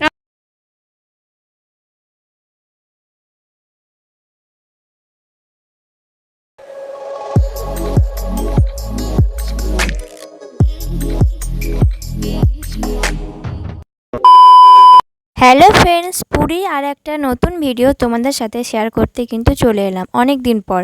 Ah. Hello friends, Puri আর একটা নতুন ভিডিও তোমাদের সাথে শেয়ার করতে কিন্তু চলে এলাম অনেক দিন পর।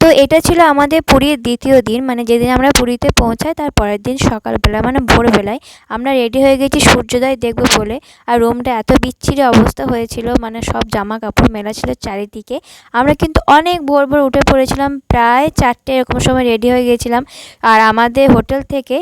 তো এটা ছিল আমাদের পুরীর দ্বিতীয় দিন মানে যেদিন আমরা পুরীতে পৌঁছাই, তার পরের দিন সকালবেলা মানে ভোরবেলায় আমরা রেডি হয়ে গেছি সূর্যোদয় দেখব বলে। আর রুমটা এত বিচ্ছিরি অবস্থা হয়েছিল মানে সব জামা কাপড় মেলা ছিল চারিদিকে। আমরা কিন্তু অনেক ভোর ভোর উঠে পড়েছিলাম, প্রায় চারটে এরকম সময় রেডি হয়ে গেছিলাম। আর আমাদের হোটেল থেকে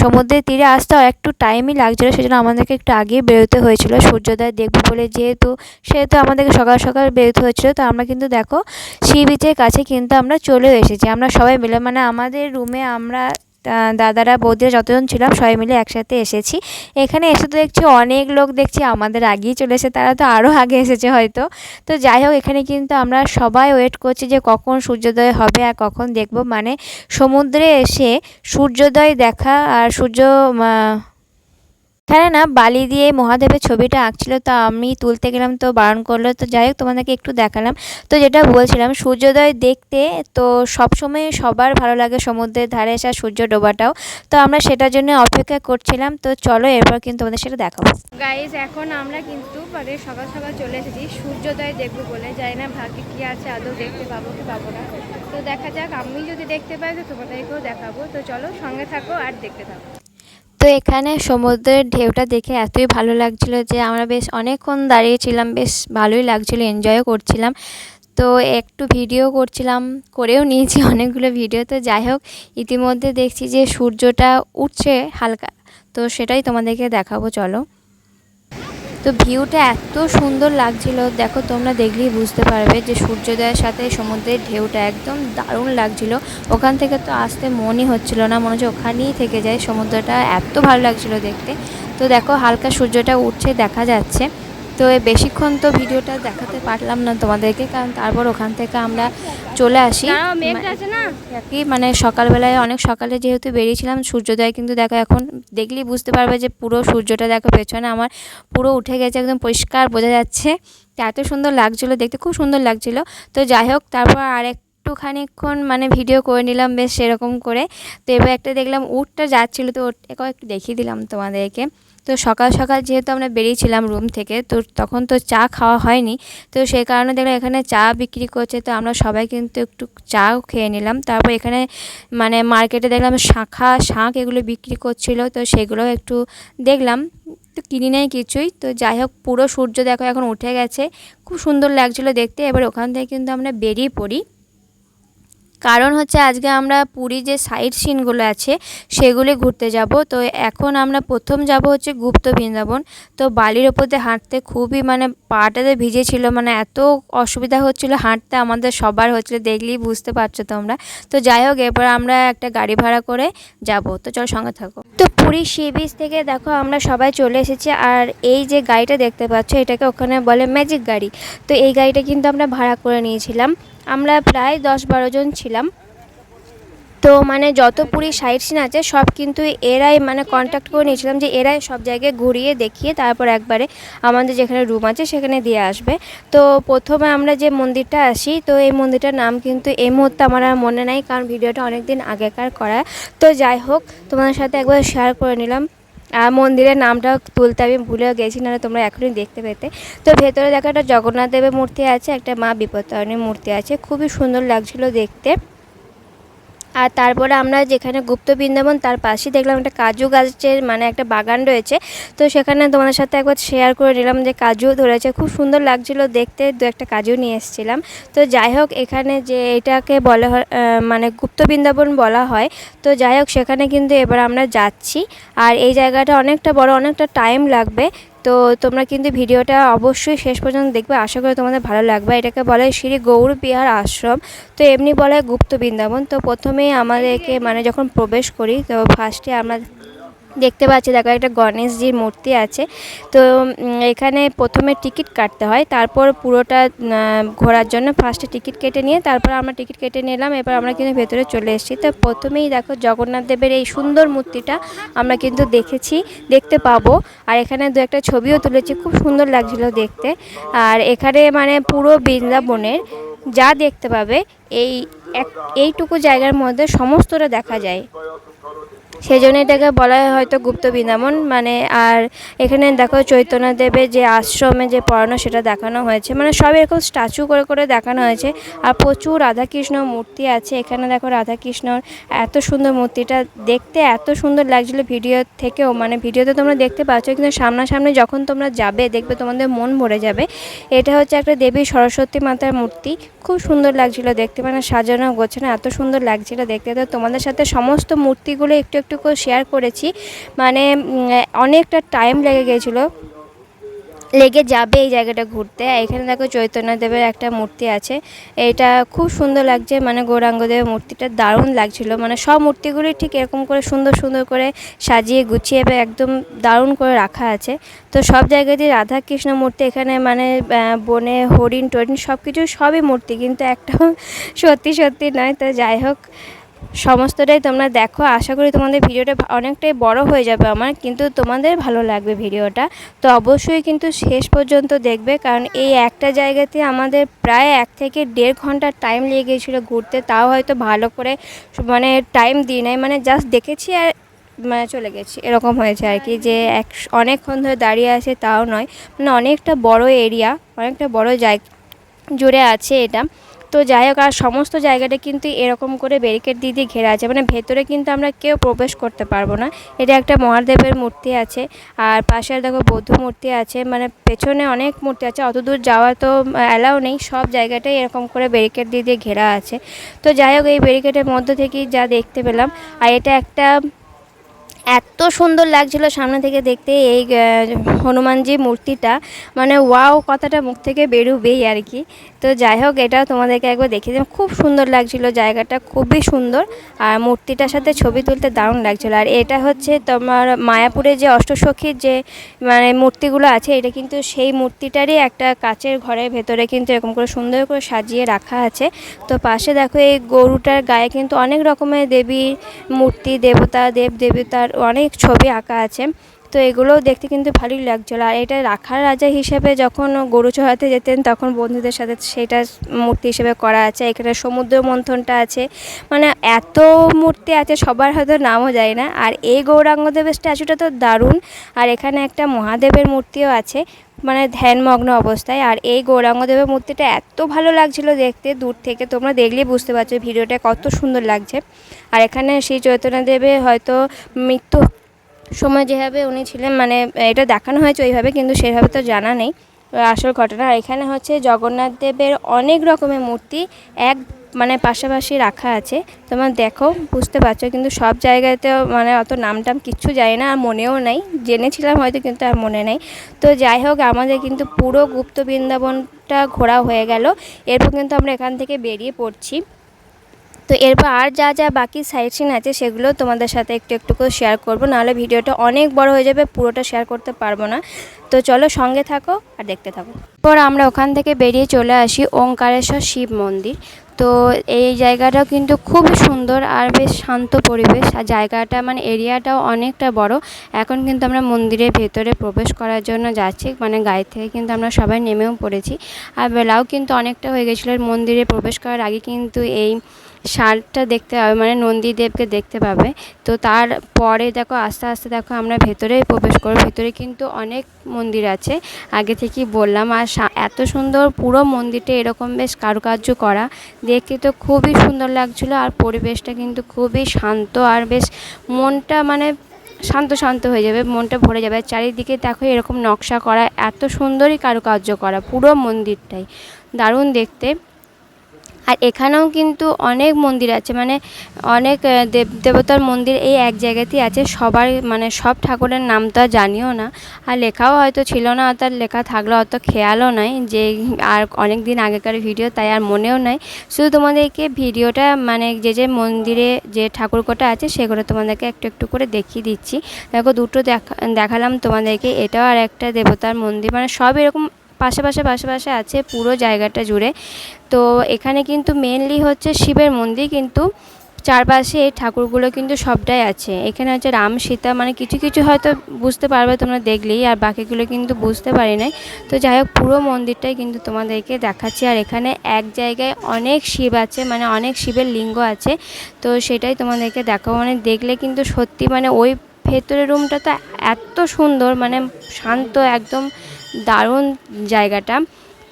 সমুদ্রের তীরে আসতে একটু টাইমই লাগছিল, সেজন্য আমাদেরকে একটু আগেই বেরোতে হয়েছিল সূর্যোদয় দেখব বলে যেহেতু, সেহেতু আমাদেরকে সকাল সকাল বেরোতে হয়েছিল, তো আমরা কিন্তু দেখো সি বিচের কাছে কিন্তু আমরা চলেও এসেছি। আমরা সবাই মিলে মানে আমাদের রুমে আমরা দাদারা, বৌদিরা যতজন ছিলাম সবাই মিলে একসাথে এসেছি। এখানে এসে তো দেখছি অনেক লোক দেখছি, আমাদের আগেই চলে এসে তারা তো আরও আগে এসেছে হয়তো। তো যাই হোক, এখানে কিন্তু আমরা সবাই ওয়েট করছি যে কখন সূর্যোদয় হবে আর কখন দেখব। মানে সমুদ্রে এসে সূর্যোদয় দেখা আর সূর্য এখানে না, বালি দিয়ে মহাদেবের ছবিটা আঁকছিল, তো আমি তুলতে গেলাম, তো বারণ করল, তো যাই হোক, তোমাদেরকে একটু দেখালাম। তো যেটা বলছিলাম, সূর্যোদয় দেখতে তো সবসময় সবার ভালো লাগে সমুদ্রের ধারে আর সূর্য ডোবাটাও। তো আমরা সেটার জন্য অপেক্ষা করছিলাম, তো চলো এরপর কিন্তু তোমাদের সেটা দেখাবো। গাইজ এখন আমরা কিন্তু মানে সকাল সকাল চলে এসেছি, সূর্যোদয় দেখব বলে। যাই না ভাগ্যে কী আছে, আদৌ দেখতে পাবো কি পাবো না। তো দেখা যাক, আমি যদি দেখতে পাই, তো তোমাদেরকেও দেখাবো। তো চলো সঙ্গে থাকো আর দেখতে থাকো। তো এখানে সমুদ্রের ঢেউটা দেখে এতই ভালো লাগছিল যে আমরা বেশ অনেকক্ষণ দাঁড়িয়েছিলাম বেশ ভালোই লাগছিল এনজয়ও করছিলাম। তো একটু ভিডিও করছিলাম, করেও নিয়েছি অনেকগুলো ভিডিও তো যাই হোক, ইতিমধ্যে দেখছি যে সূর্যটা উঠছে হালকা, তো সেটাই তোমাদেরকে দেখাবো, চলো। তো ভিউটা এত সুন্দর লাগছিল। দেখো, তোমরা দেখলেই বুঝতে পারবে যে সূর্যোদয়ের সাথে সমুদ্রের ঢেউটা একদম দারুণ লাগছিল। ওখান থেকে তো আসতে মনই হচ্ছিল না, মনে হচ্ছে ওখানেই থেকে যায়। সমুদ্রটা এত ভালো লাগছিল দেখতে। তো দেখো, হালকা সূর্যটা উঠছে, দেখা যাচ্ছে। তো বেশিক্ষণ তো ভিডিওটা দেখাতে পারলাম না তোমাদেরকে, কারণ তারপর ওখান থেকে আমরা চলে আসি। কি মানে সকালবেলায় অনেক সকালে যেহেতু বেরিয়েছিলাম সূর্যোদয় কিন্তু দেখো এখন দেখলেই বুঝতে পারবে যে পুরো সূর্যটা দেখো পেছনে আমার পুরো উঠে গেছে একদম পরিষ্কার বোঝা যাচ্ছে। তো এত সুন্দর লাগছিল দেখতে খুব সুন্দর লাগছিল। তো যাই হোক তারপর আর একটু খানিকক্ষণ মানে ভিডিও করে নিলাম বেশ সেরকম করে। তো এবার একটা দেখলাম উটটা যাচ্ছিল তো ওটাকেও একটু দেখিয়ে দিলাম তোমাদেরকে। তো সকাল সকাল যেহেতু আমরা বেরিয়েছিলাম রুম থেকে, তো তখন তো চা খাওয়া হয়নি। তো সেই কারণে দেখলাম এখানে চা বিক্রি করছে, তো আমরা সবাই কিন্তু একটু চাও খেয়ে নিলাম। তারপর এখানে মানে মার্কেটে দেখলাম শাঁখা, শাঁখ এগুলো বিক্রি করছিল, তো সেগুলো একটু দেখলাম। তো কিনি নাই কিছুই। তো যাই হোক, পুরো সূর্য দেখো এখন উঠে গেছে। খুব সুন্দর লাগছিল দেখতে। এবার ওখান থেকে কিন্তু আমরা বেরিয়ে পড়ি। কারণ হচ্ছে আজকে আমরা পুরী যে সাইড সিনগুলো আছে, সেগুলি ঘুরতে যাব। তো এখন আমরা প্রথম যাব হচ্ছে গুপ্ত বৃন্দাবন। তো বালির ওপর দিয়ে হাঁটতে খুবই মানে পাটাতে ভিজে ছিল মানে এত অসুবিধা হচ্ছিল হাঁটতে আমাদের সবার হচ্ছিল, দেখলেই বুঝতে পারছ তোমরা। তো যাই হোক এরপর আমরা একটা গাড়ি ভাড়া করে যাব। তো চলো সঙ্গে থাকো। তো পুরী সি বিচ থেকে দেখো আমরা সবাই চলে এসেছি, আর এই যে গাড়িটা দেখতে পাচ্ছ, এটাকে ওখানে বলে ম্যাজিক গাড়ি। তো এই গাড়িটা কিন্তু আমরা ভাড়া করে নিয়েছিলাম। আমরা প্রায় দশ বারো জন ছিলাম। তো মানে যত পুরী সাইট সিন আছে, সব কিন্তু এরাই মানে কন্ট্যাক্ট করে নিয়েছিলাম যে এরাই সব জায়গায় ঘুরিয়ে দেখিয়ে তারপর একবারে আমাদের যেখানে রুম আছে সেখানে দিয়ে আসবে। তো প্রথমে আমরা যে মন্দিরটা আসি, তো এই মন্দিরটার নাম কিন্তু এই মুহূর্তে আমার আর মনে নাই, কারণ ভিডিওটা অনেক দিন আগেকার করা। তো যাই হোক, তোমাদের সাথে একবার শেয়ার করে নিলাম। মন্দিরের নামটা তুলতে আমি ভুলে গেছি না তোমরা এখনই দেখতে পেতে। তো ভেতরে দেখো একটা জগন্নাথ দেবের মূর্তি আছে, একটা মা বিপত্তারণীর মূর্তি আছে, খুবই সুন্দর লাগছিল দেখতে। আর তারপরে আমরা যেখানে গুপ্ত বৃন্দাবন, তার পাশেই দেখলাম একটা কাজু গাছের মানে একটা বাগান রয়েছে। তো সেখানে তোমাদের সাথে একবার শেয়ার করে নিলাম যে কাজু ধরেছে। খুব সুন্দর লাগছিল দেখতে, দু একটা কাজু নিয়ে এসেছিলাম। তো যাই হোক, এখানে যে এটাকে বলা মানে গুপ্ত বৃন্দাবন বলা হয়। তো যাই হোক, সেখানে কিন্তু এবার আমরা যাচ্ছি। আর এই জায়গাটা অনেকটা বড়, অনেকটা টাইম লাগবে। তো তোমরা কিন্তু ভিডিওটা অবশ্যই শেষ পর্যন্ত দেখবে। আশা করি তোমাদের ভালো লাগবে। এটাকে বলে শ্রী গৌর বিহার আশ্রম। তো এমনি বলে গুপ্ত বৃন্দাবন। তো প্রথমেই আমাদেরকে মানে যখন প্রবেশ করি, তো ফার্স্টে আমরা দেখতে পাচ্ছি, দেখো একটা গণেশজির মূর্তি আছে। তো এখানে প্রথমে টিকিট কাটতে হয়, তারপর পুরোটা ঘোরার জন্য ফার্স্টে টিকিট কেটে নিয়ে, তারপর আমরা টিকিট কেটে নিলাম এবার আমরা কিন্তু ভেতরে চলে এসেছি। তো প্রথমেই দেখো জগন্নাথ দেবের এই সুন্দর মূর্তিটা আমরা কিন্তু দেখেছি, দেখতে পাবো। আর এখানে দু একটা ছবিও তুলেছি, খুব সুন্দর লাগছিল দেখতে। আর এখানে মানে পুরো বৃন্দাবনের যা দেখতে পাবে, এই এক, এইটুকু জায়গার মধ্যে সমস্তটা দেখা যায়। সেই জন্য এটাকে বলা হয় হয়তো গুপ্ত বৃন্দাবন মানে আর এখানে দেখো চৈতন্য দেবের যে আশ্রমে যে পড়ানো সেটা দেখানো হয়েছে। মানে সব এরকম স্ট্যাচু করে করে দেখানো হয়েছে। আর প্রচুর রাধাকৃষ্ণ মূর্তি আছে। এখানে দেখো রাধাকৃষ্ণর এত সুন্দর মূর্তিটা দেখতে এত সুন্দর লাগছিল ভিডিও থেকেও। মানে ভিডিওতে তোমরা দেখতে পাচ্ছ, কিন্তু সামনাসামনি যখন তোমরা যাবে, দেখবে তোমাদের মন ভরে যাবে। এটা হচ্ছে একটা দেবী সরস্বতী মাতার মূর্তি। খুব সুন্দর লাগছিল দেখতে। মানে সাজানো গোছানো এত সুন্দর লাগছিল দেখতে। তো তোমাদের সাথে সমস্ত মূর্তিগুলো একটু একটু করে শেয়ার করেছি। মানে অনেকটা টাইম লেগে গিয়েছিল লেগে যাবে এই জায়গাটা ঘুরতে। এখানে দেখো চৈতন্যদেবের একটা মূর্তি আছে। এটা খুব সুন্দর লাগছে মানে গৌরাঙ্গদেবের মূর্তিটা দারুণ লাগছিল। মানে সব মূর্তিগুলি ঠিক এরকম করে সুন্দর সুন্দর করে সাজিয়ে, গুছিয়ে একদম দারুণ করে রাখা আছে। তো সব জায়গাতেই রাধা কৃষ্ণ মূর্তি, এখানে মানে বনে হরিণ, টরিণ সব কিছু সবই মূর্তি। কিন্তু একটা সত্যি সত্যি নয়। তো যাই হোক সমস্তটাই তোমরা দেখো। আশা করি তোমাদের ভিডিওটা অনেকটাই বড় হয়ে যাবে আমার, কিন্তু তোমাদের ভালো লাগবে ভিডিওটা। তো অবশ্যই কিন্তু শেষ পর্যন্ত দেখবে, কারণ এই একটা জায়গাতে আমাদের প্রায় এক থেকে দেড় ঘণ্টা টাইম লেগে গিয়েছিল ঘুরতে। তাও হয়তো ভালো করে মানে টাইম দিই নাই মানে জাস্ট দেখেছি আর মানে চলে গেছি। এরকম হয়েছে আর কি যে এক অনেকক্ষণ ধরে দাঁড়িয়ে আছে, তাও নয়। মানে অনেকটা বড় এরিয়া অনেকটা বড় জায়গা জুড়ে আছে এটা। তো যাই হোক, আর সমস্ত জায়গাটা কিন্তু এরকম করে ব্যারিকেড দিয়ে দিয়ে ঘেরা আছে। মানে ভেতরে কিন্তু আমরা কেউ প্রবেশ করতে পারব না। এটা একটা মহাদেবের মূর্তি আছে। আর পাশে দেখো বৌদ্ধ মূর্তি আছে। মানে পেছনে অনেক মূর্তি আছে। অত দূর যাওয়া তো অ্যালাউ নেই। সব জায়গাটাই এরকম করে ব্যারিকেড দিয়ে দিয়ে ঘেরা আছে। তো যাই হোক, এই ব্যারিকেডের মধ্যে থেকেই যা দেখতে পেলাম। আর এটা একটা এত সুন্দর লাগছিল সামনে থেকে দেখতে এই হনুমানজি মূর্তিটা। মানে ওয়াও, কথাটা মুখ থেকে বেরোবেই আর কি। তো যাই হোক এটা তোমাদেরকে একবার দেখিয়ে দিলাম। খুব সুন্দর লাগছিল জায়গাটা, খুবই সুন্দর। আর মূর্তিটার সাথে ছবি তুলতে দারুণ লাগছিল। আর এটা হচ্ছে তোমার মায়াপুরে যে অষ্টসখীর যে মানে মূর্তিগুলো আছে, এটা কিন্তু সেই মূর্তিটারই একটা কাচের ঘরের ভেতরে কিন্তু এরকম করে সুন্দর করে সাজিয়ে রাখা আছে। তো পাশে দেখো এই গরুটার গায়ে কিন্তু অনেক রকমের দেবীর মূর্তি, দেবতা দেব দেবতার অনেক ছবি আঁকা আছে। তো এগুলোও দেখতে কিন্তু ভালোই লাগছিল। আর এটা রাখার রাজা হিসেবে যখন গরু চড়াতে যেতেন, তখন বন্ধুদের সাথে সেটা মূর্তি হিসেবে করা আছে। এখানে সমুদ্র মন্থনটা আছে। মানে এত মূর্তি আছে, সবার হয়তো নামও যায় না। আর এই গৌরাঙ্গদেবের স্ট্যাচুটা তো দারুণ। আর এখানে একটা মহাদেবের মূর্তিও আছে। মানে ধ্যানমগ্ন অবস্থায়। আর এই গৌরাঙ্গদেবের মূর্তিটা এত ভালো লাগছিল দেখতে, দূর থেকে তোমরা দেখলেই বুঝতে পারছ ভিডিওটা কত সুন্দর লাগছে। আর এখানে শ্রী চৈতন্যদেবের হয়তো মৃত্যু সময় যেভাবে উনি ছিলেন মানে এটা দেখানো হয়েছে ওইভাবে, কিন্তু সেভাবে তো জানা নেই, আসল ঘটনা। এখানে হচ্ছে জগন্নাথ দেবের অনেক রকমের মূর্তি, এক মানে পাশাপাশি রাখা আছে। তোমার দেখো, বুঝতে পারছ, কিন্তু সব জায়গাতেও মানে অত নাম টাম কিচ্ছু যায় না, আর মনেও নেই। জেনেছিলাম হয়তো, কিন্তু আর মনে নেই। তো যাই হোক, আমাদের কিন্তু পুরো গুপ্ত বৃন্দাবনটা ঘোরা হয়ে গেল। এরপর কিন্তু আমরা এখান থেকে বেরিয়ে পড়ছি। তো এরপর আর যা যা বাকি সাইট সিন আছে, সেগুলো তোমাদের সাথে একটু একটু করে শেয়ার করব। নাহলে ভিডিওটা অনেক বড় হয়ে যাবে, পুরোটা শেয়ার করতে পারব না। তো চলো সঙ্গে থাকো আর দেখতে থাকো। পর আমরা ওখান থেকে বেরিয়ে চলে আসি ওঙ্কারেশ্বর শিব মন্দির। তো এই জায়গাটাও কিন্তু খুবই সুন্দর আর বেশ শান্ত পরিবেশ। আর জায়গাটা মানে এরিয়াটাও অনেকটা বড়। এখন কিন্তু আমরা মন্দিরের ভেতরে প্রবেশ করার জন্য যাচ্ছি। মানে গাড়ি থেকে কিন্তু আমরা সবাই নেমেও পড়েছি। আর বেলাও কিন্তু অনেকটা হয়ে গেছিল। মন্দিরে প্রবেশ করার আগে কিন্তু এই ষাঁড়টা দেখতে পাবে মানে নন্দীদেবকে দেখতে পাবে। তো তারপরে দেখো, আস্তে আস্তে দেখো আমরা ভেতরে প্রবেশ করব। ভেতরে কিন্তু অনেক মন্দির আছে। আগে থেকেই বললাম, আর এত সুন্দর পুরো মন্দিরটা এরকম বেশ কারুকার্য করা। দেখতে তো খুবই সুন্দর লাগছিল, আর পরিবেশটা কিন্তু খুবই শান্ত, আর বেশ মনটা মানে শান্ত শান্ত হয়ে যাবে, মনটা ভরে যাবে। চারিদিকে দেখো এরকম নকশা করা, এত সুন্দরই কারুকার্য করা পুরো মন্দিরটাই। দারুণ দেখতে। আর এখানেও কিন্তু অনেক মন্দির আছে মানে অনেক দেব, দেবতার মন্দির এই এক জায়গাতেই আছে। সবার মানে সব ঠাকুরের নাম তো জানিও না। আর লেখাও হয়তো ছিল না, তার লেখা থাকলেও অত খেয়ালও নাই যে আর অনেক দিন আগেকার ভিডিও, তাই আর মনেও নাই। শুধু তোমাদেরকে ভিডিওটা মানে যে যে মন্দিরে যে ঠাকুর কটা আছে, সেগুলো তোমাদেরকে একটু একটু করে দেখিয়ে দিচ্ছি। দেখো, দুটো দেখা, দেখালাম তোমাদেরকে, এটাও আর একটা দেবতার মন্দির মানে সব এরকম পাশে পাশে পাশে পাশে আছে পুরো জায়গাটা জুড়ে। তো এখানে কিন্তু মেনলি হচ্ছে শিবের মন্দির, কিন্তু চারপাশে এই ঠাকুরগুলো কিন্তু সবটাই আছে। এখানে হচ্ছে রাম, সীতা মানে কিছু কিছু হয়তো বুঝতে পারবে তোমরা দেখলেই, আর বাকিগুলো কিন্তু বুঝতে পারি নাই। তো যাই হোক, পুরো মন্দিরটাই কিন্তু তোমাদেরকে দেখাচ্ছি। আর এখানে এক জায়গায় অনেক শিব আছে মানে অনেক শিবের লিঙ্গ আছে। তো সেটাই তোমাদেরকে দেখাবো। মানে দেখলে কিন্তু সত্যি মানে ওই ভেতরের রুমটা তো এত সুন্দর মানে শান্ত একদম দারুণ জায়গাটা।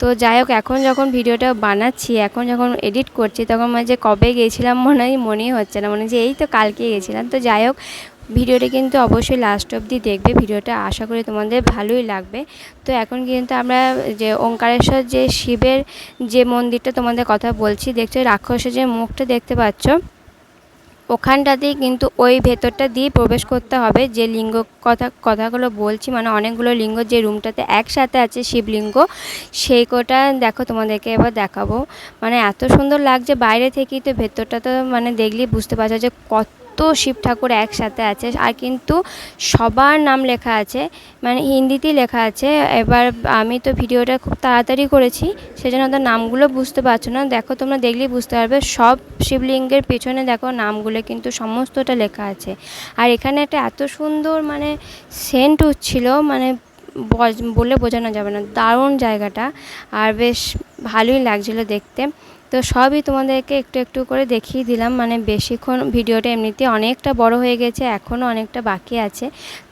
তো যাই হোক, এখন যখন ভিডিওটা বানাচ্ছি, এখন যখন এডিট করছি, তখন মানে যে কবে গিয়েছিলাম মনে হয় মনেই হচ্ছে না। মনে যে এই তো কালকে গেছিলাম। তো যাই হোক, ভিডিওটা কিন্তু অবশ্যই লাস্ট অবধি দেখবে। ভিডিওটা আশা করি তোমাদের ভালোই লাগবে। তো এখন কিন্তু আমরা যে ওঙ্কারেশ্বর যে শিবের যে মন্দিরটা তোমাদের কথা বলছি, দেখছ রাক্ষসের যে মুখটা দেখতে পাচ্ছ? ওখানটাতেই কিন্তু ওই ভেতরটা দিয়ে প্রবেশ করতে হবে। যে লিঙ্গ কথা, কথাগুলো বলছি মানে অনেকগুলো লিঙ্গ যে রুমটাতে একসাথে আছে শিবলিঙ্গ, সেই কোটা দেখো তোমাদেরকে এবার দেখাবো। মানে এত সুন্দর লাগছে, বাইরে থেকেই তো ভেতরটা তো মানে দেখলেই বুঝতে পারছ যে কত শিব ঠাকুর একসাথে আছে। আর কিন্তু সবার নাম লেখা আছে মানে হিন্দিতেই লেখা আছে। এবার আমি তো ভিডিওটা খুব তাড়াতাড়ি করেছি, সেজন্য তো নামগুলো বুঝতে পারছ না। দেখো, তোমরা দেখলেই বুঝতে পারবে, সব শিবলিঙ্গের পেছনে দেখো নামগুলো কিন্তু সমস্তটা লেখা আছে। আর এখানে একটা এত সুন্দর মানে সেন্ট উঠছিল মানে বলে বোঝানো যাবে না, দারুণ জায়গাটা। আর বেশ ভালোই লাগছিল দেখতে। তো সবই তোমাদেরকে একটু একটু করে দেখিয়ে দিলাম। মানে বেশিক্ষণ ভিডিওটা এমনিতে অনেকটা বড় হয়ে গেছে, এখনও অনেকটা বাকি আছে।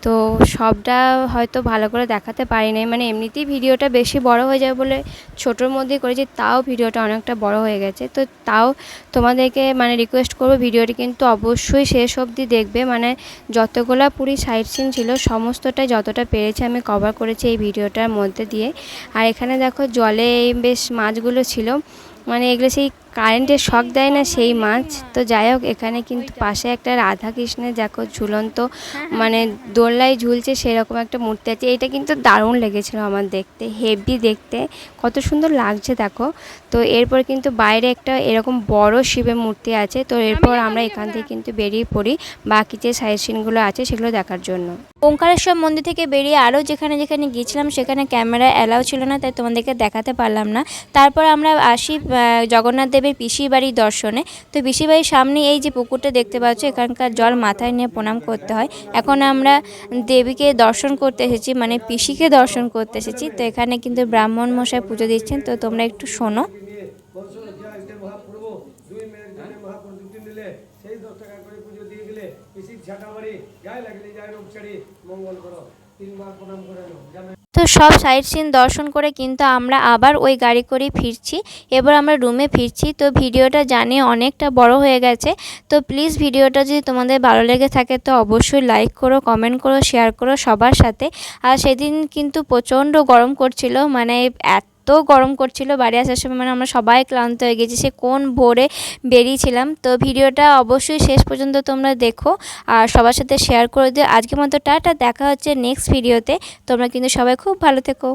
তো সবটা হয়তো ভালো করে দেখাতে পারি নাই। মানে এমনিতেই ভিডিওটা বেশি বড় হয়ে যাবে বলে ছোটোর মধ্যে করেছি, তাও ভিডিওটা অনেকটা বড় হয়ে গেছে। তো তাও তোমাদেরকে মানে রিকোয়েস্ট করব, ভিডিওটি কিন্তু অবশ্যই শেষ অবধি দেখবে। মানে যতগুলা পুরী সাইট সিন ছিল, সমস্তটাই যতটা পেরেছি আমি কভার করেছি এই ভিডিওটার মধ্যে দিয়ে। আর এখানে দেখো জলে বেশ মাছগুলো ছিল। মানে এগুলো সেই কারেন্টের শখ দেয় না সেই মাছ। তো যাই হোক, এখানে কিন্তু পাশে একটা রাধা কৃষ্ণের দেখো ঝুলন্ত মানে দোলনায় ঝুলছে সেরকম একটা মূর্তি আছে। এটা কিন্তু দারুণ লেগেছিল আমার দেখতে, হেভি দেখতে। কত সুন্দর লাগছে দেখো। তো এরপর কিন্তু বাইরে একটা এরকম বড় শিবের মূর্তি আছে। তো এরপর আমরা এখান থেকে কিন্তু বেরিয়ে পড়ি বাকি যে সাইড সিনগুলো আছে সেগুলো দেখার জন্য। ওঙ্কারেশ্বর মন্দির থেকে বেরিয়ে আরও যেখানে যেখানে গিয়েছিলাম, সেখানে ক্যামেরা অ্যালাউ ছিল না, তাই তোমাদেরকে দেখাতে পারলাম না। তারপর আমরা আসি জগন্নাথ দেবের পিসির বাড়ির দর্শনে তো পিসির বাড়ির সামনে এই যে পুকুরটা দেখতে পাচ্ছ এখানকার জল মাথায় নিয়ে প্রণাম করতে হয় এখন আমরা দেবীকে দর্শন করতে এসেছি মানে পিসিকে দর্শন করতে এসেছি তো এখানে কিন্তু ব্রাহ্মণ মশাই পুজো দিচ্ছেন তো তোমরা একটু শোনো সেই দশ টাকা করে পুজো দিয়ে গেলে পিসির ঝাঁটা মারি গায়ে লাগলে যায় রোগ ছাড়ি মঙ্গল করো করে তো সব সাইট সিন দর্শন করে কিন্তু আমরা আবার ওই গাড়ি করেই ফিরছি। এবার আমরা রুমে ফিরছি। তো ভিডিওটা জানি অনেকটা বড় হয়ে গেছে। তো প্লিজ ভিডিওটা যদি তোমাদের ভালো লেগে থাকে তো অবশ্যই লাইক করো, কমেন্ট করো, শেয়ার করো সবার সাথে। আর সেদিন কিন্তু প্রচণ্ড গরম করছিল। মানে এত গরম করছিল বাড়ি আসার সময় মানে আমরা সবাই ক্লান্ত হয়ে গেছি, সে কোন ভোরে বেরিয়েছিলাম। তো ভিডিওটা অবশ্যই শেষ পর্যন্ত তোমরা দেখো আর সবার সাথে শেয়ার করে দিও। আজকের মতো টাটা, দেখা হচ্ছে নেক্সট ভিডিওতে তোমরা কিন্তু সবাই খুব ভালো থেকো।